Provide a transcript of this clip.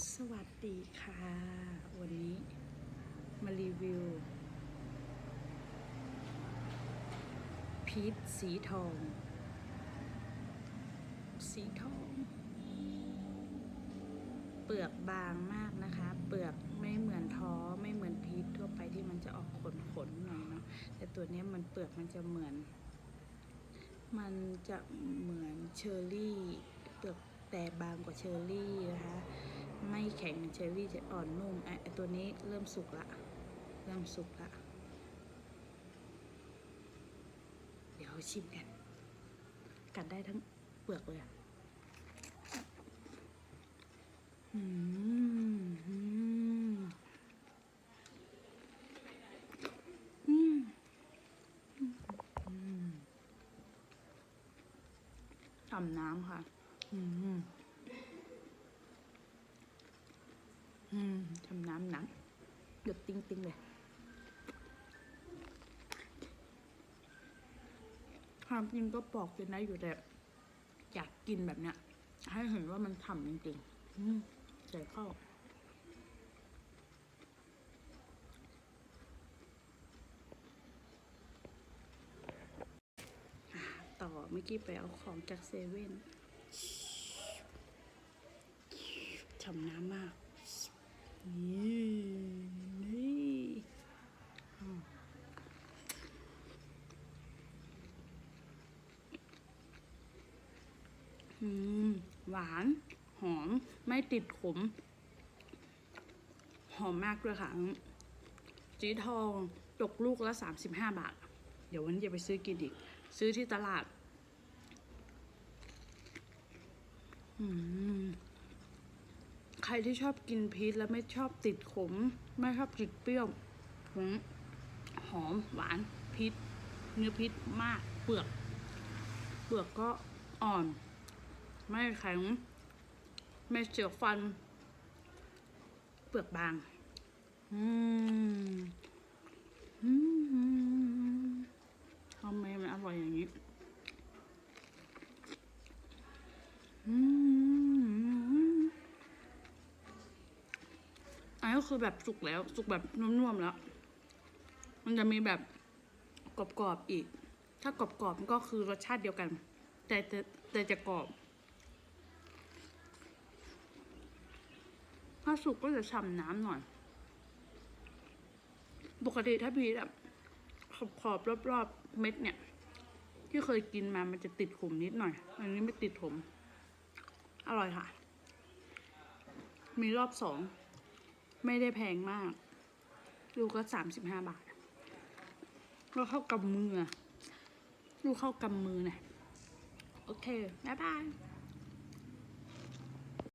สวัสดีค่ะ วันนี้มารีวิว พีชสีทอง สีทอง เปลือกบางมากนะคะ เปลือกไม่เหมือนท้อไม่เหมือนพีชทั่วไปที่มันจะออกขนขนหน่อยเนาะแต่ตัวนี้มันเปลือกมันจะเหมือน มันจะเหมือนเชอร์รี่ เปลือกแต่บางกว่าเชอร์รี่นะคะ ไม่แข็งเชอร์รี่จะอ่อนนุ่มไอตัวนี้เริ่มสุกละ เริ่มสุกละ เดี๋ยวชิมกัน กัดได้ทั้งเปลือกเลยอะอืมอืมอืมอืมทำน้ำค่ะ อืม อืม ทำน้ำหนังหยดติ้งติ้งๆเลยความจริงก็ปอกกินได้อยู่แต่อยากกินแบบเนี้ย ให้เห็นว่ามันทำจริงๆใส่เข้าอ่าต่อเมื่อกี้ไปเอาของจากเซเว่นฉ่ำน้ำมาก นี่นี่อืม หวาน หอม ไม่ติดขม หอมมากด้วยค่ะ จีทอง ตกลูกละสามสิบห้าบาท เดี๋ยววันนี้จะไปซื้อกินอีก ซื้อที่ตลาด อืม รที่ชอบกินพีชแล้วไม่ชอบติดขม ไม่ชอบติดเปรี้ยวหอมหอมหวานพีชเนื้อพีชมาก เปลือก เปลือกก็อ่อน ไม่แข็ง ไม่เสียวฟัน เปลือกบาง อืมอืมทำไมมันอร่อยอย่างนี้ อืม อันนี้ก็คือแบบสุกแล้ว สุกแบบนุ่มๆแล้ว มันจะมีแบบกรอบๆอีก ถ้ากรอบๆมันก็คือรสชาติเดียวกัน แต่แต่แต่จะกรอบ ถ้าสุกก็จะฉ่ำน้ำหน่อย ปกติถ้าพีแบบขอบขอบๆรอบๆเม็ดเนี่ย ที่เคยกินมามันจะติดขมนิดหน่อย อันนี้ไม่ติดขม อร่อยค่ะ มีรอบสอง ไม่ได้แพงมาก ลูกก็สามสิบห้าบาทลูกเข้ากำมือ ลูกเข้ากำมือนะ โอเค บ๊ายบาย